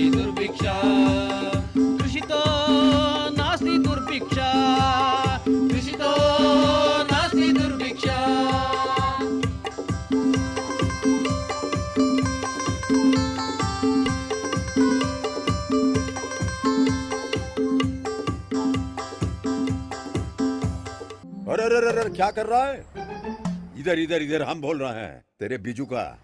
दुर्भिक्षा। दुर्भिक्षा। दुर्भिक्षा। अरे अरे, क्या कर रहा है? इधर इधर इधर, हम बोल रहे हैं, तेरे बीजू का।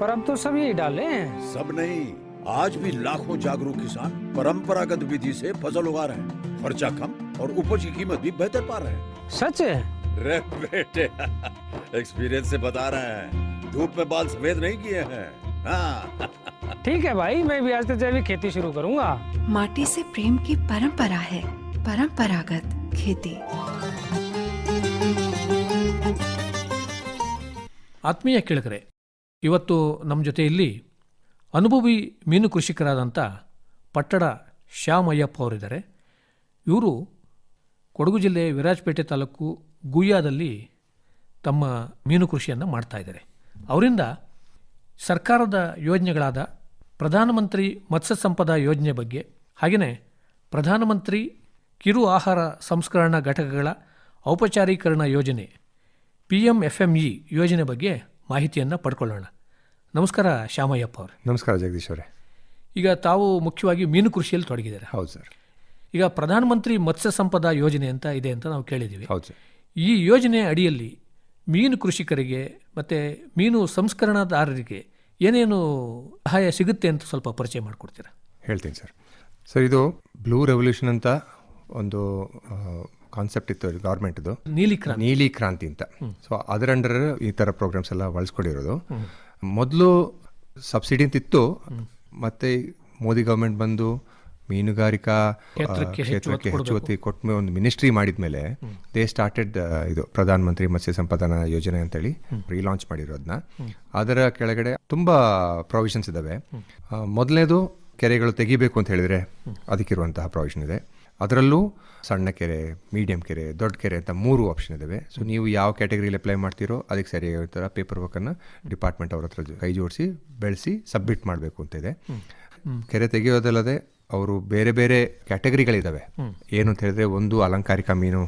पर अब तो सब यही डाले हैं सब नहीं आज भी लाखों जागरूक किसान परंपरागत विधि से फसल उगा रहे हैं खर्चा कम और उपज की कीमत भी बेहतर पा रहे हैं सच है रे बेटे एक्सपीरियंस से बता रहे हैं धूप में बाल सफेद नहीं किए हैं हाँ ठीक है भाई मैं भी आज से जैविक खेती शुरू करूंगा माटी से प्रेम की परंपरा है परंपरागत खेती ಆತ್ಮೀಯ ಕೇಳಿಕರೆ ಇವತ್ತು ನಮ್ಮ ಜೊತೆಯಲ್ಲಿ ಅನುಭವಿ ಮೀನು ಕೃಷಿಕರಾದಂಥ ಪಟ್ಟಡ ಶ್ಯಾಮಯ್ಯಪ್ಪ ಅವರಿದ್ದಾರೆ. ಇವರು ಕೊಡಗು ಜಿಲ್ಲೆ ವಿರಾಜಪೇಟೆ ತಾಲೂಕು ಗುಯ್ಯಾದಲ್ಲಿ ತಮ್ಮ ಮೀನು ಕೃಷಿಯನ್ನು ಮಾಡ್ತಾ ಇದ್ದಾರೆ. ಅವರಿಂದ ಸರ್ಕಾರದ ಯೋಜನೆಗಳಾದ ಪ್ರಧಾನಮಂತ್ರಿ ಮತ್ಸ್ಯ ಸಂಪದ ಯೋಜನೆ ಬಗ್ಗೆ, ಹಾಗೆಯೇ ಪ್ರಧಾನಮಂತ್ರಿ ಕಿರು ಆಹಾರ ಸಂಸ್ಕರಣಾ ಘಟಕಗಳ ಔಪಚಾರೀಕರಣ ಯೋಜನೆ P M F M E ಯೋಜನೆ ಬಗ್ಗೆ ಮಾಹಿತಿಯನ್ನು ಪಡ್ಕೊಳ್ಳೋಣ. ನಮಸ್ಕಾರ ಶ್ಯಾಮಯ್ಯಪ್ಪ ಅವರೇ. ನಮಸ್ಕಾರ ಜಗದೀಶ್ ಅವರೇ. ಈಗ ತಾವು ಮುಖ್ಯವಾಗಿ ಮೀನು ಕೃಷಿಯಲ್ಲಿ ತೊಡಗಿದ್ದಾರೆ? ಹೌದು ಸರ್. ಈಗ ಪ್ರಧಾನಮಂತ್ರಿ ಮತ್ಸ್ಯ ಸಂಪದ ಯೋಜನೆ ಅಂತ ಇದೆ ಅಂತ ನಾವು ಕೇಳಿದ್ದೀವಿ. ಹೌದು ಸರ್. ಈ ಯೋಜನೆ ಅಡಿಯಲ್ಲಿ ಮೀನು ಕೃಷಿಕರಿಗೆ ಮತ್ತು ಮೀನು ಸಂಸ್ಕರಣಾದಾರರಿಗೆ ಏನೇನು ಸಹಾಯ ಸಿಗುತ್ತೆ ಅಂತ ಸ್ವಲ್ಪ ಪರಿಚಯ ಮಾಡಿಕೊಡ್ತೀರಾ? ಹೇಳ್ತೀನಿ ಸರ್. ಸರ್ ಇದು ಬ್ಲೂ ರೆವಲ್ಯೂಷನ್ ಅಂತ ಒಂದು ಕಾನ್ಸೆಪ್ಟ್ ಇತ್ತು ಗೌರ್ಮೆಂಟ್ದು ನೀಲಿ ಕ್ರಾಂತಿ ನೀಲಿ ಕ್ರಾಂತಿ ಅಂತ ಸೊ ಅದರ ಅಂಡರ್ ಈ ಥರ ಪ್ರೋಗ್ರಾಮ್ಸ್ ಎಲ್ಲ ಬಳಸ್ಕೊಂಡಿರೋದು. ಮೊದಲು ಸಬ್ಸಿಡಿ ಅಂತ ಇತ್ತು. ಮತ್ತೆ ಮೋದಿ ಗೌರ್ಮೆಂಟ್ ಬಂದು ಮೀನುಗಾರಿಕಾ ಕ್ಷೇತ್ರಕ್ಕೆ ಹೆಚ್ಚು ಒತ್ತು ಕೊಟ್ಟ ಒಂದು ಮಿನಿಸ್ಟ್ರಿ ಮಾಡಿದ್ಮೇಲೆ ದೇ ಸ್ಟಾರ್ಟೆಡ್ ಇದು ಪ್ರಧಾನ ಮಂತ್ರಿ ಮತ್ಸ್ಯ ಸಂಪಾದನಾ ಯೋಜನೆ ಅಂತೇಳಿ ರೀಲಾಂಚ್ ಮಾಡಿರೋದನ್ನ ಅದರ ಕೆಳಗಡೆ ತುಂಬ ಪ್ರೊವಿಷನ್ಸ್ ಇದ್ದಾವೆ ಮೊದಲನೇದು ಕೆರೆಗಳು ತೆಗಿಬೇಕು ಅಂತ ಹೇಳಿದ್ರೆ ಅದಕ್ಕಿರುವಂತಹ ಪ್ರೊವಿಷನ್ ಇದೆ. ಅದರಲ್ಲೂ ಸಣ್ಣ ಕೆರೆ ಮೀಡಿಯಂ ಕೆರೆ ದೊಡ್ಡ ಕೆರೆ ಅಂತ ಮೂರು ಆಪ್ಷನ್ ಇದಾವೆ. ಸೊ ನೀವು ಯಾವ ಕ್ಯಾಟಗರಿಲಿ ಅಪ್ಲೈ ಮಾಡ್ತೀರೋ ಅದಕ್ಕೆ ಸರಿಯಾಗಿ ಥರ ಪೇಪರ್ ವರ್ಕನ್ನು ಡಿಪಾರ್ಟ್ಮೆಂಟ್ ಅವ್ರ ಹತ್ರ ಕೈ ಜೋಡಿಸಿ ಬೆಳೆಸಿ ಸಬ್ಮಿಟ್ ಮಾಡಬೇಕು ಅಂತ ಇದೆ. ಕೆರೆ ತೆಗೆಯೋದಲ್ಲದೆ ಅವರು ಬೇರೆ ಬೇರೆ ಕ್ಯಾಟಗರಿಗಳಿದ್ದಾವೆ ಏನು ಅಂತ ಹೇಳಿದ್ರೆ ಒಂದು ಅಲಂಕಾರಿಕ ಮೀನು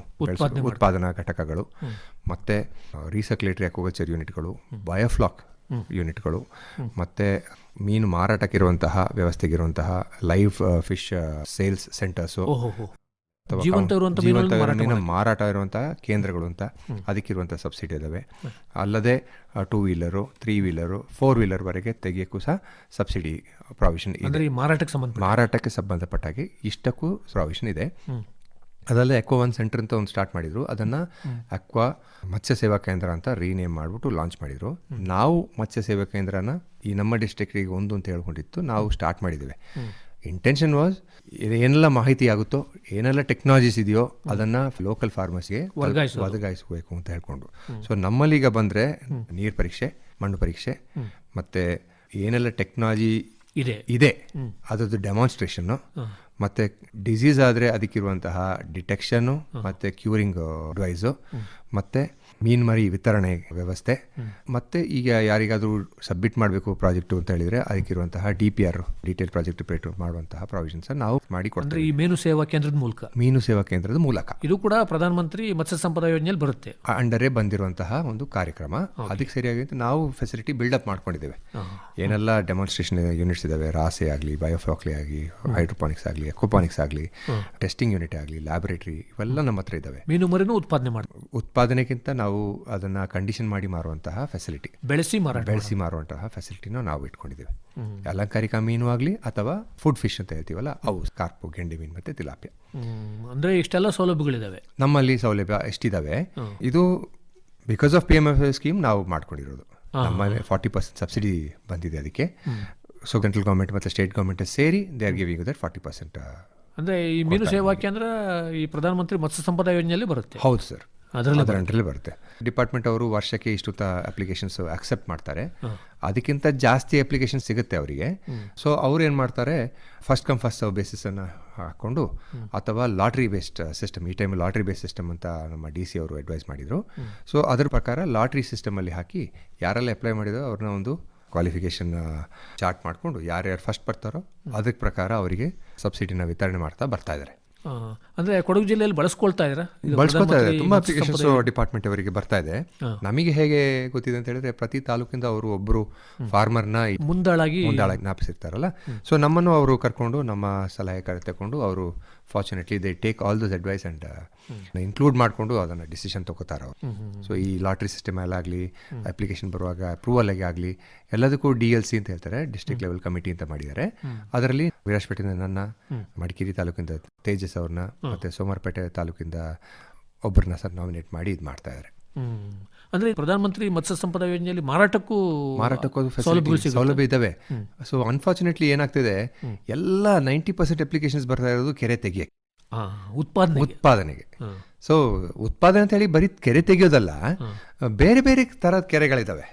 ಉತ್ಪಾದನಾ ಘಟಕಗಳು ಮತ್ತೆ ರೀಸರ್ಕ್ಯುಲೇಟರಿ ಅಕ್ವಾಕಲ್ಚರ್ ಯೂನಿಟ್ಗಳು ಬಯೋಫ್ಲಾಕ್ ಯೂನಿಟ್ಗಳು ಮತ್ತೆ ಮೀನು ಮಾರಾಟಕ್ಕಿರುವಂತಹ ವ್ಯವಸ್ಥೆಗಿರುವಂತಹ ಲೈವ್ ಫಿಶ್ ಸೇಲ್ಸ್ ಸೆಂಟರ್ಸು ಮೀನು ಮಾರಾಟ ಇರುವಂತಹ ಕೇಂದ್ರಗಳು ಅಂತ ಅದಕ್ಕಿರುವಂತಹ ಸಬ್ಸಿಡಿ ಇದಾವೆ. ಅಲ್ಲದೆ two wheeler three wheeler four ವೀಲರ್ವರೆಗೆ ತೆಗೆಯಕ್ಕೂ ಸಹ ಸಬ್ಸಿಡಿ ಪ್ರಾವಿಷನ್ ಮಾರಾಟಕ್ಕೆ ಸಂಬಂಧ ಮಾರಾಟಕ್ಕೆ ಸಂಬಂಧಪಟ್ಟಾಗಿ ಇಷ್ಟಕ್ಕೂ ಪ್ರಾವಿಷನ್ ಇದೆ. ಅದಲ್ಲದೆ ಎಕ್ವಾ ಒನ್ ಸೆಂಟರ್ ಅಂತ ಒಂದು ಸ್ಟಾರ್ಟ್ ಮಾಡಿದ್ರು. ಅದನ್ನು ಅಕ್ವಾ ಮತ್ಸ್ಯ ಸೇವಾ ಕೇಂದ್ರ ಅಂತ ರೀನೇಮ್ ಮಾಡಿಬಿಟ್ಟು ಲಾಂಚ್ ಮಾಡಿದ್ರು. ನಾವು ಮತ್ಸ್ಯ ಸೇವಾ ಕೇಂದ್ರನ ಈ ನಮ್ಮ ಡಿಸ್ಟ್ರಿಕ್ಟಿಗೆ ಒಂದು ಅಂತ ಹೇಳ್ಕೊಂಡಿತ್ತು. ನಾವು ಸ್ಟಾರ್ಟ್ ಮಾಡಿದ್ದೇವೆ. ಇಂಟೆನ್ಷನ್ ವಾಸ್ ಏನೆಲ್ಲ ಮಾಹಿತಿ ಆಗುತ್ತೋ ಏನೆಲ್ಲ ಟೆಕ್ನಾಲಜೀಸ್ ಇದೆಯೋ ಅದನ್ನು ಲೋಕಲ್ ಫಾರ್ಮರ್ಸ್ಗೆ. ಒದಗಾಯಿಸಬೇಕು ಅಂತ ಹೇಳ್ಕೊಂಡು. ಸೊ ನಮ್ಮಲ್ಲೀಗ ಬಂದರೆ ನೀರು ಪರೀಕ್ಷೆ ಮಣ್ಣು ಪರೀಕ್ಷೆ ಮತ್ತು ಏನೆಲ್ಲ ಟೆಕ್ನಾಲಜಿ ಇದೆ. ಇದೆ. ಅದರದ್ದು ಡೆಮಾನ್ಸ್ಟ್ರೇಷನ್ನು ಮತ್ತೆ ಡಿಸೀಸ್ ಆದರೆ ಅದಕ್ಕಿರುವಂತಹ ಡಿಟೆಕ್ಷನ್ನು ಮತ್ತೆ ಕ್ಯೂರಿಂಗ್ ಅಡ್ವೈಸು ಮತ್ತು ಮೀನು ಮರಿ ವಿತರಣೆ ವ್ಯವಸ್ಥೆ. ಮತ್ತು ಈಗ ಯಾರಿಗಾದರೂ ಸಬ್ಮಿಟ್ ಮಾಡಬೇಕು ಪ್ರಾಜೆಕ್ಟು ಅಂತ ಹೇಳಿದರೆ ಅದಕ್ಕಿರುವಂತಹ D P R detail project report ಮಾಡುವಂತಹ ಪ್ರಾವಿಷನ್ಸ್ ನಾವು ಮಾಡಿ ಕೊಡ್ತೀವಿ. ಈ ಮೀನು ಸೇವಾ ಕೇಂದ್ರದ ಮೂಲಕ? ಮೀನು ಸೇವಾ ಕೇಂದ್ರದ ಮೂಲಕ. ಇದು ಕೂಡ ಪ್ರಧಾನಮಂತ್ರಿ ಮತ್ಸ್ಯ ಸಂಪದ ಯೋಜನೆಯಲ್ಲಿ ಬರುತ್ತೆ? ಅಂಡರೇ ಬಂದಿರುವಂತಹ ಒಂದು ಕಾರ್ಯಕ್ರಮ. ಅದಕ್ಕೆ ಸರಿಯಾಗಿ ನಾವು ಫೆಸಿಲಿಟಿ ಬಿಲ್ಡಪ್ ಮಾಡ್ಕೊಂಡಿದ್ದೇವೆ. ಏನೆಲ್ಲ ಡೆಮಾನ್ಸ್ಟ್ರೇಷನ್ ಯೂನಿಟ್ಸ್ ಇದಾವೆ ರಾಸೆ ಆಗಲಿ ಬಯೋಫಾಕ್ಲಿ ಆಗಲಿ ಹೈಡ್ರೋಪಾನಿಕ್ಸ್ ಆಗಲಿ ಎಕೋಪಾನಿಕ್ಸ್ ಆಗಲಿ ಟೆಸ್ಟಿಂಗ್ ಯೂನಿಟ್ ಆಗಲಿ ಲ್ಯಾಬೊರೇಟರಿ ಇವೆಲ್ಲ ನಮ್ಮ ಹತ್ರ ಇದಾವೆ. ಮೀನು ಮರಿನೂ ಉತ್ಪಾದನೆ ಮಾಡಿ ಉತ್ಪಾದನೆಗಿಂತ ನಾವು ಅದನ್ನು ಕಂಡೀಷನ್ ಮಾಡಿ ಮಾರುವಂತಹ ಫೆಸಿಲಿಟಿ ಬೆಳೆಸಿ ಮಾರಾಟ ಬೆಳೆಸಿ ಮಾರುವಂತಹ ಫೆಸಿಲಿಟಿನ ನಾವು ಇಟ್ಕೊಂಡಿದ್ದೇವೆ. ಅಲಂಕಾರಿಕ ಮೀನು ಆಗಲಿ ಅಥವಾ ಫುಡ್ ಫಿಶ್ ಅಂತ ಹೇಳ್ತೀವಲ್ಲ ಅವು ಕಾರ್ಪು ಗೆಂಡೆ ಮೀನು ಮತ್ತು ತಿಲಾಪಿಯ ಅಂದರೆ ಇಷ್ಟೆಲ್ಲ ಸೌಲಭ್ಯಗಳಿದಾವೆ. ನಮ್ಮಲ್ಲಿ ಸೌಲಭ್ಯ ಎಷ್ಟಿದ್ದಾವೆ ಇದು because of P M F scheme ನಾವು ಮಾಡ್ಕೊಂಡಿರೋದು. ನಮ್ಮಲ್ಲಿ ಫಾರ್ಟಿ ಪರ್ಸೆಂಟ್ ಸಬ್ಸಿಡಿ ಬಂದಿದೆ ಅದಕ್ಕೆ. ಸೊ ಸೆಂಟ್ರಲ್ ಗೌರ್ಮೆಂಟ್ ಮತ್ತು ಸ್ಟೇಟ್ ಗೌರ್ಮೆಂಟ್ ಸೇರಿ they are giving that forty percent ಅಂದ್ರೆ ಈ ಮೀನು ಸೇವಾ ಕೇಂದ್ರ ಈ ಪ್ರಧಾನಮಂತ್ರಿ ಮತ್ಸ್ಯ ಸಂಪದ ಯೋಜನೆಯಲ್ಲಿ ಬರುತ್ತೆ. ಹೌದು ಸರ್ ಅದರಲ್ಲಿ ಅದರ ಬರುತ್ತೆ. ಡಿಪಾರ್ಟ್ಮೆಂಟ್ ಅವರು ವರ್ಷಕ್ಕೆ ಇಷ್ಟು ಅಪ್ಲಿಕೇಶನ್ಸ್ ಅಕ್ಸೆಪ್ಟ್ ಮಾಡ್ತಾರೆ. ಅದಕ್ಕಿಂತ ಜಾಸ್ತಿ ಅಪ್ಲಿಕೇಶನ್ ಸಿಗುತ್ತೆ ಅವರಿಗೆ. ಸೊ ಅವ್ರು ಏನು ಮಾಡ್ತಾರೆ ಫಸ್ಟ್ ಕಮ್ ಫಸ್ಟ್ ಸರ್ವ್ ಬೇಸಿಸನ್ನು ಹಾಕ್ಕೊಂಡು ಅಥವಾ ಲಾಟ್ರಿ ಬೇಸ್ಡ್ ಸಿಸ್ಟಮ್ ಈ ಟೈಮ್ ಲಾಟ್ರಿ ಬೇಸ್ ಸಿಸ್ಟಮ್ ಅಂತ ನಮ್ಮ ಡಿ ಸಿ ಅವರು ಅಡ್ವೈಸ್ ಮಾಡಿದರು. ಸೊ ಅದ್ರ ಪ್ರಕಾರ ಲಾಟ್ರಿ ಸಿಸ್ಟಮಲ್ಲಿ ಹಾಕಿ ಯಾರೆಲ್ಲ ಅಪ್ಲೈ ಮಾಡಿದ್ರು ಅವ್ರನ್ನ ಒಂದು ಕ್ವಾಲಿಫಿಕೇಷನ್ ಚಾರ್ಟ್ ಮಾಡಿಕೊಂಡು ಯಾರ್ಯಾರು ಫಸ್ಟ್ ಬರ್ತಾರೋ ಅದಕ್ಕೆ ಪ್ರಕಾರ ಅವರಿಗೆ ಸಬ್ಸಿಡಿನ ವಿತರಣೆ ಮಾಡ್ತಾ ಬರ್ತಾ ಇದ್ದಾರೆ ಅಂದ್ರೆ ಕೊಡಗು ಜಿಲ್ಲೆಯಲ್ಲಿ ಬಳಸ್ಕೊಳ್ತಾ ಇದ್ದೀರಾ? ಬಳಸ್ಕೊಳ್ತಾ ಬಳಸ್ಕೊತಾ ಇದೆ ತುಂಬಾ ಅಪ್ಲಿಕೇಶನ್ಸ್ ಡಿಪಾರ್ಟ್ಮೆಂಟ್ ಅವರಿಗೆ ಬರ್ತಾ ಇದೆ. ನಮಗೆ ಹೇಗೆ ಗೊತ್ತಿದೆ ಅಂತ ಹೇಳಿದ್ರೆ ಪ್ರತಿ ತಾಲೂಕಿಂದ ಅವರು ಒಬ್ಬರು ಫಾರ್ಮರ್ನ ಮುಂದಾಳಾಗಿ ಮುಂದಾಳಾಗಿ ಜ್ಞಾಪಿಸಿರ್ತಾರಲ್ಲ. ಸೊ ನಮ್ಮನ್ನು ಅವರು ಕರ್ಕೊಂಡು ನಮ್ಮ ಸಲಹೆಕಾರ ತಗೊಂಡು ಅವರು fortunately they take all those advice and include ಮಾಡಿಕೊಂಡು ಅದನ್ನು ಡಿಸಿಷನ್ ತಗೋತಾರೆ ಅವರು. ಸೊ ಈ ಲಾಟ್ರಿ ಸಿಸ್ಟಮ್ ಆಗಲಿ ಅಪ್ಲಿಕೇಶನ್ ಬರುವಾಗ ಅಪ್ರೂವಲ್ ಆಗಲಿ ಎಲ್ಲದಕ್ಕೂ ಡಿ ಎಲ್ ಸಿ ಅಂತ ಹೇಳ್ತಾರೆ ಡಿಸ್ಟ್ರಿಕ್ಟ್ ಲೆವೆಲ್ ಕಮಿಟಿ ಅಂತ ಮಾಡಿದ್ದಾರೆ. ಅದರಲ್ಲಿ ವಿರಾಜಪೇಟೆಯಿಂದ ನನ್ನ ಮಡಿಕೇರಿ ತಾಲೂಕಿಂದ ತೇಜಸ್ ಅವ್ರನ್ನ ಮತ್ತು ಸೋಮವಾರಪೇಟೆ ತಾಲೂಕಿಂದ ಒಬ್ಬರನ್ನ ಸರ್ ನಾಮಿನೇಟ್ ಮಾಡಿ ಇದು ಮಾಡ್ತಾ ಇದ್ದಾರೆ. ಅಂದ್ರೆ ಪ್ರಧಾನಮಂತ್ರಿ ಮತ್ಸ್ಯ ಸಂಪದ ಯೋಜನೆಯಲ್ಲಿ ಮಾರಾಟಕ್ಕೂ ಮಾರಾಟಕ್ಕೂ ಸೌಲಭ್ಯಗಳು ಸೌಲಭ್ಯ ಇದಾವೆ. ಸೊ ಅನ್ಫಾರ್ಚುನೇಟ್ಲಿ ಏನಾಗ್ತಿದೆ? ಎಲ್ಲ ನೈಂಟಿ ಪರ್ಸೆಂಟ್ ಅಪ್ಲಿಕೇಶನ್ಸ್ ಬರ್ತಾ ಇರೋದು ಕೆರೆ ತೆಗಿಯಕ್ಕೆ. ಉತ್ಪಾದನೆ ಉತ್ಪಾದನೆಗೆ. ಸೊ ಉತ್ಪಾದನೆ ಅಂತ ಹೇಳಿ ಬರೀ ಕೆರೆ ತೆಗೆಯೋದಲ್ಲ ಬೇರೆ ಬೇರೆ ತರದ ಕೆರೆಗಳಿದಾವೆ.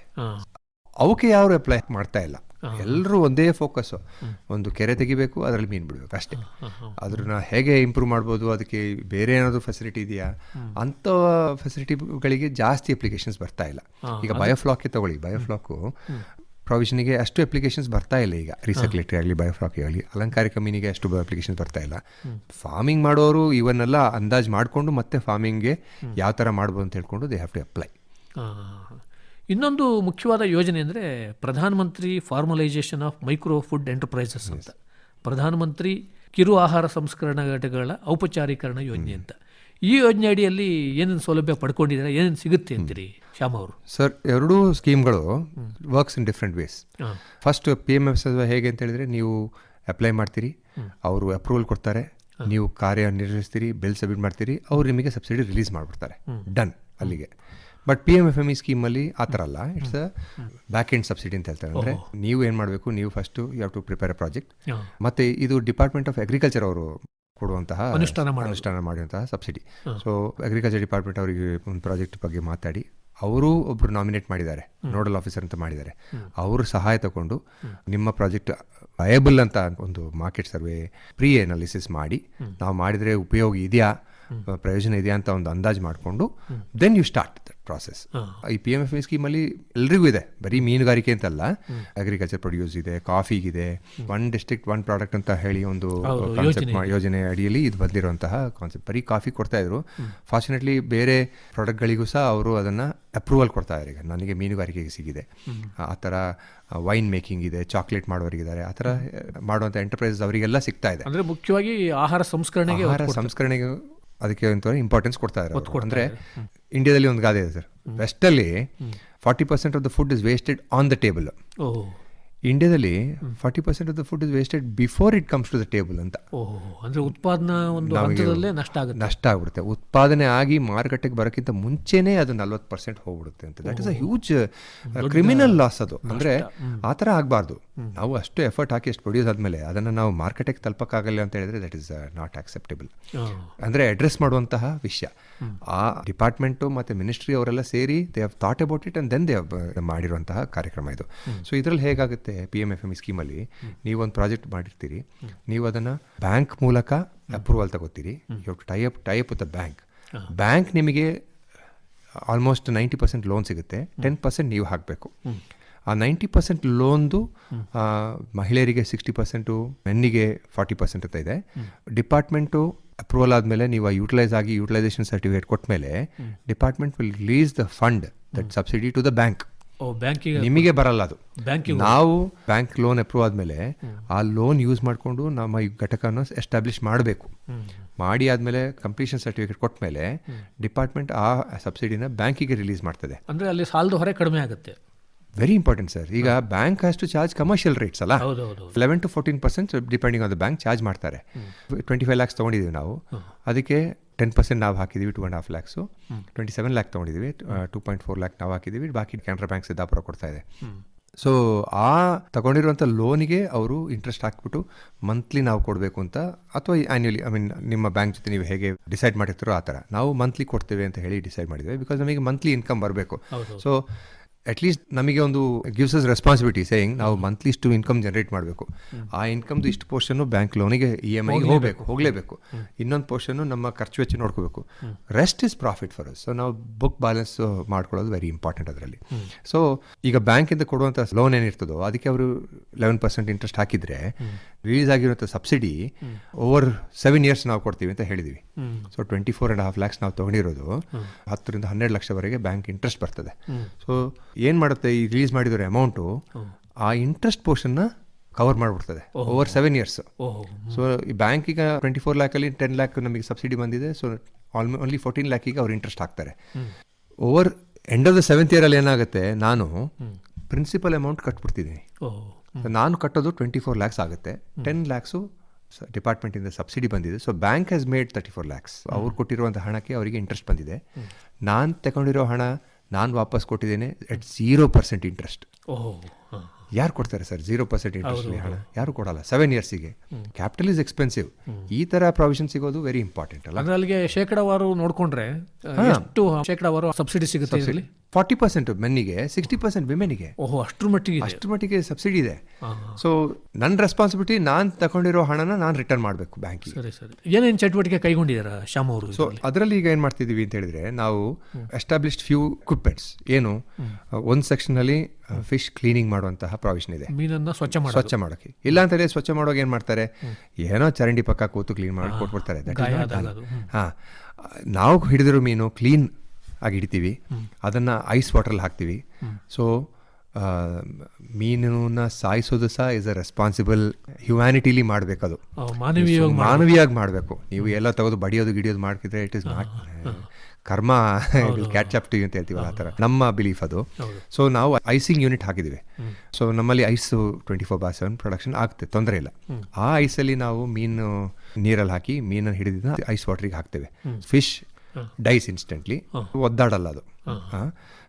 ಅವಕ್ಕೆ ಯಾರು ಅಪ್ಲೈ ಮಾಡ್ತಾ ಇಲ್ಲ. ಎಲ್ಲರೂ ಒಂದೇ ಫೋಕಸ್ ಒಂದು ಕೆರೆ ತೆಗಿಬೇಕು ಅದರಲ್ಲಿ ಮೀನು ಬಿಡಬೇಕು ಅಷ್ಟೇ. ಅದ್ರನ್ನ ಹೇಗೆ ಇಂಪ್ರೂವ್ ಮಾಡ್ಬೋದು ಅದಕ್ಕೆ ಬೇರೆ ಏನಾದರೂ ಫೆಸಿಲಿಟಿ ಇದೆಯಾ? ಅಂಥ ಫೆಸಿಲಿಟಿಗಳಿಗೆ ಜಾಸ್ತಿ ಅಪ್ಲಿಕೇಶನ್ಸ್ ಬರ್ತಾ ಇಲ್ಲ. ಈಗ ಬಯೋಫ್ಲಾಕೇ ತಗೊಳ್ಳಿ ಬಯೋಫ್ಲಾಕು ಪ್ರಾವಿಷನಿಗೆ ಅಷ್ಟು ಅಪ್ಲಿಕೇಶನ್ಸ್ ಬರ್ತಾ ಇಲ್ಲ ಈಗ. ರೀಸೈಕ್ಲೇಟರಿ ಆಗಲಿ ಬಯೋಫ್ಲಾಕ್ ಆಗಲಿ ಅಲಂಕಾರಿಕ ಮೀನಿಗೆ ಅಷ್ಟು ಅಪ್ಲಿಕೇಶನ್ಸ್ ಬರ್ತಾ ಇಲ್ಲ. ಫಾರ್ಮಿಂಗ್ ಮಾಡೋರು ಇವನ್ನೆಲ್ಲ ಅಂದಾಜು ಮಾಡಿಕೊಂಡು ಮತ್ತೆ ಫಾರ್ಮಿಂಗ್ಗೆ ಯಾವ ಥರ ಮಾಡ್ಬೋದು ಅಂತ ಹೇಳ್ಕೊಂಡು ದೇ ಹ್ಯಾವ್ ಟು ಅಪ್ಲೈ ಇನ್ನೊಂದು ಮುಖ್ಯವಾದ ಯೋಜನೆ ಅಂದರೆ ಪ್ರಧಾನಮಂತ್ರಿ formalisation of micro food enterprises ಅಂತ. ಪ್ರಧಾನಮಂತ್ರಿ ಕಿರು ಆಹಾರ ಸಂಸ್ಕರಣಾ ಘಟಕಗಳ ಔಪಚಾರೀಕರಣ ಯೋಜನೆ ಅಂತ. ಈ ಯೋಜನೆ ಅಡಿಯಲ್ಲಿ ಏನೇನು ಸೌಲಭ್ಯ ಪಡ್ಕೊಂಡಿದ್ದಾರೆ ಏನೇನು ಸಿಗುತ್ತೆ ಅಂತೀರಿ ಶ್ಯಾಮ್ ಅವರು? ಸರ್ ಎರಡೂ ಸ್ಕೀಮ್ಗಳು works in different ways first P M S ಹೇಗೆ ಅಂತ ಹೇಳಿದ್ರೆ ನೀವು ಅಪ್ಲೈ ಮಾಡ್ತೀರಿ ಅವರು ಅಪ್ರೂವಲ್ ಕೊಡ್ತಾರೆ ನೀವು ಕಾರ್ಯ ನಿರ್ವಹಿಸ್ತೀರಿ ಬಿಲ್ ಸಬ್ಮಿಟ್ ಮಾಡ್ತೀರಿ ಅವ್ರು ನಿಮಗೆ ಸಬ್ಸಿಡಿ ರಿಲೀಸ್ ಮಾಡಿಬಿಡ್ತಾರೆ. ಡನ್ ಅಲ್ಲಿಗೆ. But P M F M E ಸ್ಕೀಮಲ್ಲಿ ಆ ಥರ ಅಲ್ಲ. It's a back end subsidy ಅಂತ ಹೇಳ್ತಾರೆ. ಅಂದರೆ ನೀವು ಏನು ಮಾಡಬೇಕು ನೀವು first you have to prepare a project ಮತ್ತೆ ಇದು ಡಿಪಾರ್ಟ್ಮೆಂಟ್ ಆಫ್ ಅಗ್ರಿಕಲ್ಚರ್ ಅವರು ಕೊಡುವಂತಹ ಅನುಷ್ಠಾನ. ಅನುಷ್ಠಾನ ಮಾಡುವಂತಹ ಸಬ್ಸಿಡಿ ಸೊ ಅಗ್ರಿಕಲ್ಚರ್ ಡಿಪಾರ್ಟ್ಮೆಂಟ್ ಅವರಿಗೆ ಒಂದು ಪ್ರಾಜೆಕ್ಟ್ ಬಗ್ಗೆ ಮಾತಾಡಿ. ಅವರು ಒಬ್ರು ನಾಮಿನೇಟ್ ಮಾಡಿದ್ದಾರೆ. ನೋಡಲ್ ಆಫೀಸರ್ ಅಂತ ಮಾಡಿದ್ದಾರೆ. ಅವರು ಸಹಾಯ ತಗೊಂಡು ನಿಮ್ಮ ಪ್ರಾಜೆಕ್ಟ್ ವಯಬಲ್ ಅಂತ ಒಂದು ಮಾರ್ಕೆಟ್ ಸರ್ವೆ ಪ್ರೀ ಅನಾಲಿಸಿಸ್ ಮಾಡಿ ನಾವು ಮಾಡಿದರೆ ಉಪಯೋಗ ಇದೆಯಾ? ಪ್ರಯೋಜನ ಇದೆಯಾ ಅಂತ ಒಂದು ಅಂದಾಜು ಮಾಡಿಕೊಂಡು then you start that process ಈ ಪಿ ಎಂ ಎಫ್ ಸ್ಕೀಮಲ್ಲಿ ಎಲ್ರಿಗೂ ಇದೆ. ಬರೀ ಮೀನುಗಾರಿಕೆ ಅಂತಲ್ಲ. ಅಗ್ರಿಕಲ್ಚರ್ ಪ್ರೊಡ್ಯೂಸ್ ಇದೆ ಕಾಫಿಗಿದೆ ಒನ್ ಡಿಸ್ಟ್ರಿಕ್ಟ್ ಒನ್ ಪ್ರಾಡಕ್ಟ್ ಅಂತ ಹೇಳಿ ಒಂದು ಕಾನ್ಸೆಪ್ಟ್ ಯೋಜನೆ ಅಡಿಯಲ್ಲಿ ಇದು ಬಂದಿರುವಂತಹ ಕಾನ್ಸೆಪ್ಟ್ ಬರೀ ಕಾಫಿ ಕೊಡ್ತಾ ಇದ್ರು. ಫಾರ್ಚುನೇಟ್ಲಿ ಬೇರೆ ಪ್ರಾಡಕ್ಟ್ಗಳಿಗೂ ಸಹ ಅವರು ಅದನ್ನು ಅಪ್ರೂವಲ್ ಕೊಡ್ತಾ ಇದ್ದಾರೆ. ಈಗ ನನಗೆ ಮೀನುಗಾರಿಕೆಗೆ ಸಿಗಿದೆ. ಆ ಥರ ವೈನ್ ಮೇಕಿಂಗ್ ಇದೆ ಚಾಕ್ಲೇಟ್ ಮಾಡೋರಿಗಿದ್ದಾರೆ ಆ ಥರ ಮಾಡುವಂಥ ಎಂಟರ್ಪ್ರೈಸಸ್ ಅವರಿಗೆಲ್ಲ ಸಿಗ್ತಾ ಇದೆ. ಅಂದರೆ ಮುಖ್ಯವಾಗಿ ಆಹಾರ ಸಂಸ್ಕರಣೆಗೆ ಆಹಾರ ಸಂಸ್ಕರಣೆಗೆ ಅದಕ್ಕೆ ಒಂಥರ ಇಂಪಾರ್ಟೆನ್ಸ್ ಕೊಡ್ತಾ ಇದ್ದಾರೆ. ಅಂದರೆ ಇಂಡಿಯಾದಲ್ಲಿ ಒಂದು ಗಾದೆ ಇದೆ sir. ವೆಸ್ಟಲ್ಲಿ forty percent of the food is wasted on the table oh. ಇಂಡಿಯಾದಲ್ಲಿ forty percent of the food is wasted before it comes to the table ಅಂತ. ಅಂದ್ರೆ ಉತ್ಪಾದನಾ ಒಂದು ಹಂತದಲ್ಲೇ ನಷ್ಟ ಆಗುತ್ತೆ. ನಷ್ಟ ಆಗ್ಬಿಡುತ್ತೆ. ಉತ್ಪಾದನೆ ಆಗಿ ಮಾರುಕಟ್ಟೆಗೆ ಬರೋಕ್ಕಿಂತ ಮುಂಚೆನೇ ಅದು ನಲ್ವತ್ತು ಪರ್ಸೆಂಟ್ ಹೋಗ್ಬಿಡುತ್ತೆ ಅಂತ. That is a huge criminal loss ಅದು. ಅಂದರೆ ಆ ಥರ ಆಗಬಾರ್ದು. ನಾವು ಅಷ್ಟು ಎಫರ್ಟ್ ಹಾಕಿ ಎಷ್ಟು ಪ್ರೊಡ್ಯೂಸ್ ಆದಮೇಲೆ ಅದನ್ನು ನಾವು ಮಾರ್ಕೆಟಿಗೆ ತಲುಪಕ್ಕಾಗಲ್ಲ ಅಂತ ಹೇಳಿದ್ರೆ ದಟ್ ಇಸ್ ನಾಟ್ ಆಕ್ಸೆಪ್ಟೇಬಲ್ ಅಂದರೆ ಅಡ್ರೆಸ್ ಮಾಡುವಂತಹ ವಿಷಯ. ಆ ಡಿಪಾರ್ಟ್ಮೆಂಟು ಮತ್ತು ಮಿನಿಸ್ಟ್ರಿ ಅವರೆಲ್ಲ ಸೇರಿ they have thought about it and then they ಮಾಡಿರುವಂತಹ ಕಾರ್ಯಕ್ರಮ ಇದು. ಸೊ ಇದರಲ್ಲಿ ಹೇಗಾಗುತ್ತೆ ಪಿ ಎಂ ಎಫ್ ಎಂ ಸ್ಕೀಮಲ್ಲಿ ನೀವೊಂದು ಪ್ರಾಜೆಕ್ಟ್ ಮಾಡಿರ್ತೀರಿ ನೀವು ಅದನ್ನು ಬ್ಯಾಂಕ್ ಮೂಲಕ approval ತಗೋತೀರಿ. You tie up tie up with the bank bank ನಿಮಗೆ ಆಲ್ಮೋಸ್ಟ್ ನೈಂಟಿ ಪರ್ಸೆಂಟ್ ಲೋನ್ ಸಿಗುತ್ತೆ. ಟೆನ್ ಪರ್ಸೆಂಟ್ ನೀವು ಹಾಕಬೇಕು. ಆ ನೈಂಟಿ ಪರ್ಸೆಂಟ್ ಲೋನ್ದು ಮಹಿಳೆಯರಿಗೆ ಸಿಕ್ಸ್ಟಿ ಪರ್ಸೆಂಟು ಮೆನ್ನಿಗೆ ಫಾರ್ಟಿ ಪರ್ಸೆಂಟ್ ಅಂತ ಇದೆ. ಡಿಪಾರ್ಟ್ಮೆಂಟು ಅಪ್ರೂವಲ್ ಆದಮೇಲೆ ನೀವು ಯೂಟಿಲೈಸ್ ಆಗಿ ಯೂಟಿಲೈಸೇಷನ್ ಸರ್ಟಿಫಿಕೇಟ್ ಕೊಟ್ಟ ಮೇಲೆ department will release the fund that subsidy to the bank ನಿಮಗೆ ಬರಲ್ಲ ಅದು. ನಾವು ಬ್ಯಾಂಕ್ ಲೋನ್ ಅಪ್ರೂವ್ ಆದಮೇಲೆ ಆ ಲೋನ್ ಯೂಸ್ ಮಾಡಿಕೊಂಡು ನಮ್ಮ ಈ ಘಟಕನ ಎಸ್ಟಾಬ್ಲಿಷ್ ಮಾಡಬೇಕು. ಮಾಡಿ ಆದಮೇಲೆ ಕಂಪ್ಲೀಷನ್ ಸರ್ಟಿಫಿಕೇಟ್ ಕೊಟ್ಟ ಮೇಲೆ ಡಿಪಾರ್ಟ್ಮೆಂಟ್ ಆ ಸಬ್ಸಿಡಿನ ಬ್ಯಾಂಕಿಗೆ ರಿಲೀಸ್ ಮಾಡ್ತದೆ. ಅಂದ್ರೆ ಅಲ್ಲಿ ಸಾಲದ ಹೊರೆ ಕಡಿಮೆ ಆಗುತ್ತೆ. ವೆರಿ ಇಂಪಾರ್ಟೆಂಟ್ ಸರ್ ಈಗ bank has to charge commercial rates ಅಲ್ಲ? Eleven to fourteen percent depending on the bank charge ಮಾಡ್ತಾರೆ. ಟ್ವೆಂಟಿ ಫೈವ್ ಲ್ಯಾಕ್ಸ್ ತೊಗೊಂಡಿದ್ದೀವಿ ನಾವು. ಅದಕ್ಕೆ ಟೆನ್ ಪರ್ಸೆಂಟ್ ನಾವು ಹಾಕಿದ್ದೀವಿ two and half lakhs twenty seven lakh ತೊಗೊಂಡಿದ್ದೀವಿ ಟೂ ಪಾಯಿಂಟ್ ಫೋರ್ ಲ್ಯಾಕ್ ನಾವು ಹಾಕಿದ್ದೀವಿ. ಬಾಕಿ ಕೆನರಾ ಬ್ಯಾಂಕ್ ಸಿದ್ದಾಪುರ ಕೊಡ್ತಾ ಇದೆ. ಸೊ ಆ ತಗೊಂಡಿರುವಂಥ ಲೋನಿಗೆ ಅವರು ಇಂಟ್ರೆಸ್ಟ್ ಹಾಕ್ಬಿಟ್ಟು ಮಂತ್ಲಿ ನಾವು ಕೊಡಬೇಕು ಅಂತ ಅಥವಾ ಆ್ಯನ್ಯಲಿ ಐ ಮೀನ್ ನಿಮ್ಮ ಬ್ಯಾಂಕ್ ಜೊತೆ ನೀವು ಹೇಗೆ ಡಿಸೈಡ್ ಮಾಡಿರ್ತೀರೋ ಆ ಥರ. ನಾವು ಮಂತ್ಲಿ ಕೊಡ್ತೇವೆ ಅಂತ ಹೇಳಿ ಡಿಸೈಡ್ ಮಾಡಿದ್ದೇವೆ. ಬಿಕಾಸ್ ನಮಗೆ ಮಂತ್ಲಿ ಇನ್ಕಮ್ ಬರಬೇಕು. ಸೊ ಅಟ್ಲೀಸ್ಟ್ ನಮಗೆ ಒಂದು ಗಿವ್ಸ್ ಅಸ್ ರೆಸ್ಪಾನ್ಸಿಬಿಲಿಟಿ ಸೇಯಿಂಗ್ ನಾವು ಮಂತ್ಲಿ ಇಷ್ಟು ಇನ್ಕಮ್ ಜನರೇಟ್ ಮಾಡಬೇಕು. ಆ ಇನ್ಕಮ್ದು ಇಷ್ಟು ಪೋರ್ಷನ್ನು ಬ್ಯಾಂಕ್ ಲೋನಿಗೆ ಇ ಎಂ ಐಗೆ ಹೋಗಬೇಕು ಹೋಗಲೇಬೇಕು. ಇನ್ನೊಂದು ಪೋರ್ಷನ್ನು ನಮ್ಮ ಖರ್ಚು ವೆಚ್ಚ ನೋಡ್ಕೋಬೇಕು. Rest is profit for us so ನಾವು ಬುಕ್ ಬ್ಯಾಲೆನ್ಸ್ ಮಾಡ್ಕೊಳ್ಳೋದು ವೆರಿ ಇಂಪಾರ್ಟೆಂಟ್ ಅದರಲ್ಲಿ. ಸೊ ಈಗ ಬ್ಯಾಂಕಿಂದ ಕೊಡುವಂಥ ಲೋನ್ ಏನಿರ್ತದೋ ಅದಕ್ಕೆ ಅವರು ಲೆವೆನ್ ಪರ್ಸೆಂಟ್ ಇಂಟ್ರೆಸ್ಟ್ ಹಾಕಿದರೆ ರಿಲೀಸ್ ಆಗಿರುವಂಥ ಸಬ್ಸಿಡಿ ಓವರ್ ಸೆವೆನ್ ಇಯರ್ಸ್ ನಾವು ಕೊಡ್ತೀವಿ ಅಂತ ಹೇಳಿದ್ದೀವಿ so twenty four and half lakhs ನಾವು ತೊಗೊಂಡಿರೋದು. ಹತ್ತರಿಂದ ಹನ್ನೆರಡು ಲಕ್ಷವರೆಗೆ ಬ್ಯಾಂಕ್ ಇಂಟ್ರೆಸ್ಟ್ ಬರ್ತದೆ. ಸೊ ಏನು ಮಾಡುತ್ತೆ? ಈ ರಿಲೀಸ್ ಮಾಡಿರೋ ಅಮೌಂಟು ಆ ಇಂಟ್ರೆಸ್ಟ್ ಪೋರ್ಷನ್ನ ಕವರ್ ಮಾಡಿಬಿಡ್ತದೆ. ಓವರ್ ಸೆವೆನ್ ಇಯರ್ಸ್ ಸೊ ಈ ಬ್ಯಾಂಕ್ ಈಗ ಟ್ವೆಂಟಿ ಫೋರ್ ಲ್ಯಾಕಲ್ಲಿ ಟೆನ್ ಲ್ಯಾಕ್ ನಮಗೆ ಸಬ್ಸಿಡಿ ಬಂದಿದೆ. ಸೊ ಆಲ್ಮೋ ಓನ್ಲಿ ಫೋರ್ಟೀನ್ ಲ್ಯಾಕಿಗೆ ಅವ್ರು ಇಂಟ್ರೆಸ್ಟ್ ಹಾಕ್ತಾರೆ. Over end of the seventh ಇಯರಲ್ಲಿ ಏನಾಗುತ್ತೆ? ನಾನು ಪ್ರಿನ್ಸಿಪಲ್ ಅಮೌಂಟ್ ಕಟ್ಬಿಡ್ತಿದ್ದೀನಿ ನಾನು ಕಟ್ಟೋದು ಟ್ವೆಂಟಿ ಫೋರ್ ಲ್ಯಾಕ್ಸ್ ಆಗುತ್ತೆ ಟೆನ್ ಲ್ಯಾಕ್ಸು ಡಿಪಾರ್ಟ್ಮೆಂಟಿಂದ ಸಬ್ಸಿಡಿ ಬಂದಿದೆ. So bank has made thirty four lakhs ಅವ್ರು ಕೊಟ್ಟಿರುವಂಥ ಹಣಕ್ಕೆ ಅವರಿಗೆ ಇಂಟ್ರೆಸ್ಟ್ ಬಂದಿದೆ. ನಾನು ತಗೊಂಡಿರೋ ಹಣ ನಾನು ವಾಪಸ್ ಕೊಟ್ಟಿದ್ದೇನೆ at zero percent interest oh. ಯಾರು ಕೊಡ್ತಾರೆ ಸರ್? ಜೀರೋ ಪರ್ಸೆಂಟ್ ಇಂಟ್ರೆಸ್ಟ್ ಹಣ. ಯಾರು ಕೊಡಲ್ಲ? ಸೆವೆನ್ ಇಯರ್ಸಿಗೆ ಕ್ಯಾಪಿಟಲ್ ಇಸ್ ಎಕ್ಸ್ಪೆನ್ಸಿವ್ ಈ ಥರ ಪ್ರಾವಿಷನ್ ಸಿಗೋದು ವೆರಿ ಇಂಪಾರ್ಟೆಂಟ್ ಅಲ್ಲ? ಅಲ್ಲಿಗೆ ಶೇಕಡಾವಾರು ನೋಡ್ಕೊಂಡ್ರೆ ಎಷ್ಟು ಶೇಕಡಾವಾರು ಸಬ್ಸಿಡಿ ಸಿಗುತ್ತೆ ಇದರಲ್ಲಿ? ಫಾರ್ಟಿ ಪರ್ಸೆಂಟ್ ಮೆನ್ನಿಗೆ ಸಿಕ್ಸ್ಟಿ ಪರ್ಸೆಂಟ್ ವಿಮೆನ್ಗೆ ಓಹೋ ಅಷ್ಟ್ರ ಮಟ್ಟಿಗೆ ಅಷ್ಟರ ಅಷ್ಟು ಮಟ್ಟಿಗೆ ಸಬ್ಸಿಡಿ ಇದೆ. ಸೊ ನನ್ನ ರೆಸ್ಪಾನ್ಸಿಬಿಲಿಟಿ ನಾನು ತಗೊಂಡಿರೋ ಹಣನ ನಾನು ರಿಟರ್ನ್ ಮಾಡಬೇಕು ಬ್ಯಾಂಕ್ ಸರಿ ಸರಿ. ಏನೇನು ಚಟುವಟಿಕೆ ಕೈಗೊಂಡಿದ್ದಾರೆ ಶ್ಯಾಮ್ ಅವರು ಸೊ ಅದರಲ್ಲಿ ಈಗ ಏನು ಮಾಡ್ತಿದ್ದೀವಿ ಅಂತ ಹೇಳಿದ್ರೆ ನಾವು ಎಸ್ಟಾಬ್ಲಿಷ್ಡ್ ಫ್ಯೂ ಇಕ್ವಿಪ್ಮೆಂಟ್ಸ್ ಏನು? ಒಂದು ಸೆಕ್ಷನಲ್ಲಿ ಫಿಶ್ ಕ್ಲೀನಿಂಗ್ ಮಾಡುವಂತಹ ಪ್ರಾವಿಷನ್ ಇದೆ. ಮೀನನ್ನು ಸ್ವಚ್ಛ ಮಾಡಿ ಸ್ವಚ್ಛ ಮಾಡೋಕ್ಕೆ ಇಲ್ಲ ಅಂತ ಹೇಳಿ ಸ್ವಚ್ಛ ಮಾಡೋಕೆ ಏನು ಮಾಡ್ತಾರೆ? ಏನೋ ಚರಂಡಿ ಪಕ್ಕ ಕೂತು ಕ್ಲೀನ್ ಮಾಡಿ ಕೊಟ್ಬಿಡ್ತಾರೆ. ಹಾಂ ನಾವು ಹಿಡಿದಿರೋ ಮೀನು ಕ್ಲೀನ್ ಆಗಿ ಹಿಡಿತೀವಿ. ಅದನ್ನು ಐಸ್ ವಾಟ್ರಲ್ಲಿ ಹಾಕ್ತೀವಿ. ಸೊ ಮೀನನ್ನ ಸಾಯಿಸೋದು ಸಹ ಇಸ್ ಅ ರೆಸ್ಪಾನ್ಸಿಬಲ್ ಹ್ಯುಮ್ಯಾನಿಟಿಲಿ ಮಾಡಬೇಕದು. ಮಾನವೀಯ ಮಾನವೀಯವಾಗಿ ಮಾಡ್- ಮಾನವೀಯವಾಗಿ ಮಾಡಬೇಕು. ನೀವು ಎಲ್ಲ ತೆಗೆದು ಬಡಿಯೋದು ಗಿಡಿಯೋದು ಮಾಡ್ತಿದ್ರೆ it is not karma catch up to ಅಂತ ಹೇಳ್ತೀವಲ್ಲ ಆ ಥರ. ನಮ್ಮ ಬಿಲೀಫ್ ಅದು. ಸೊ ನಾವು ಐಸಿಂಗ್ ಯೂನಿಟ್ ಹಾಕಿದ್ದೀವಿ. ಸೊ ನಮ್ಮಲ್ಲಿ ice twenty four bar seven production ಆಗ್ತದೆ. ತೊಂದರೆ ಇಲ್ಲ. ಆ ಐಸಲ್ಲಿ ನಾವು ಮೀನು ನೀರಲ್ಲಿ ಹಾಕಿ ಮೀನನ್ನು ಹಿಡಿದಿದ್ದ ಐಸ್ ವಾಟ್ರಿಗೆ ಹಾಕ್ತೇವೆ. ಫಿಶ್ ಡೈಸ್ ಇನ್ಸ್ಟೆಂಟ್ಲಿ ಒದ್ದಾಡಲ್ಲ ಅದು.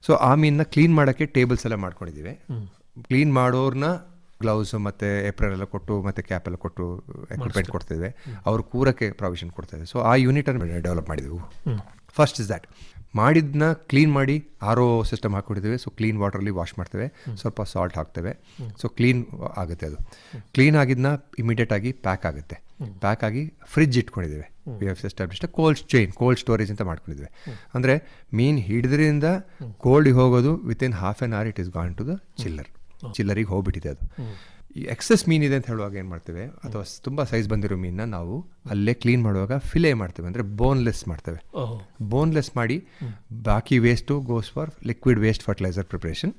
ಸೊ ಆ ಮೀನನ್ನ ಕ್ಲೀನ್ ಮಾಡೋಕ್ಕೆ ಟೇಬಲ್ಸ್ ಎಲ್ಲ ಮಾಡ್ಕೊಂಡಿದ್ದೀವಿ. ಕ್ಲೀನ್ ಮಾಡೋರ್ನ ಗ್ಲೌಸ್ ಮತ್ತು ಏಪ್ರಲ್ ಎಲ್ಲ ಕೊಟ್ಟು ಮತ್ತು ಕ್ಯಾಪ್ ಎಲ್ಲ ಕೊಟ್ಟು ಎಕ್ವಿಪ್ಮೆಂಟ್ ಕೊಡ್ತೇವೆ ಅವ್ರು ಕೂರಕ್ಕೆ ಪ್ರಾವಿಷನ್ ಕೊಡ್ತೇವೆ ಸೊ ಆ ಯೂನಿಟನ್ನು ಡೆವಲಪ್ ಮಾಡಿದೆವು ಫಸ್ಟ್ ಇಸ್ ದ್ಯಾಟ್ ಮಾಡಿದ್ನ ಕ್ಲೀನ್ ಮಾಡಿ ಆರ್ ಓ ಸಿಸ್ಟಮ್ ಹಾಕ್ಕೊಡಿದ್ದೇವೆ ಸೊ ಕ್ಲೀನ್ ವಾಟರಲ್ಲಿ ವಾಶ್ ಮಾಡ್ತೇವೆ. ಸ್ವಲ್ಪ ಸಾಲ್ಟ್ ಹಾಕ್ತೇವೆ. ಸೊ ಕ್ಲೀನ್ ಆಗುತ್ತೆ ಅದು. ಕ್ಲೀನ್ ಆಗಿದ್ನ ಇಮಿಡಿಯೇಟ್ ಆಗಿ ಪ್ಯಾಕ್ ಆಗುತ್ತೆ. ಪ್ಯಾಕ್ ಆಗಿ fridge ಇಟ್ಕೊಂಡಿದ್ದೇವೆ. We have established cold chain cold storage ಅಂತ ಮಾಡ್ಕೊಂಡಿದ್ದೇವೆ. ಅಂದರೆ ಮೀನು ಹಿಡಿದ್ರಿಂದ ಕೋಲ್ಡಿಗೆ ಹೋಗೋದು within half an hour it is gone to the chiller ಚಿಲ್ಲರಿಗೆ ಹೋಗ್ಬಿಟ್ಟಿದೆ ಅದು. ಈ ಎಕ್ಸೆಸ್ ಮೀನಿದೆ ಅಂತ ಹೇಳುವಾಗ ಏನು ಮಾಡ್ತೇವೆ? ಅಥವಾ ತುಂಬ ಸೈಜ್ ಬಂದಿರೋ ಮೀನನ್ನ ನಾವು ಅಲ್ಲೇ ಕ್ಲೀನ್ ಮಾಡುವಾಗ ಫಿಲೆ ಮಾಡ್ತೇವೆ. ಅಂದರೆ ಬೋನ್ಲೆಸ್ ಮಾಡ್ತೇವೆ. ಬೋನ್ಲೆಸ್ ಮಾಡಿ ಬಾಕಿ waste goes for liquid waste fertiliser preparation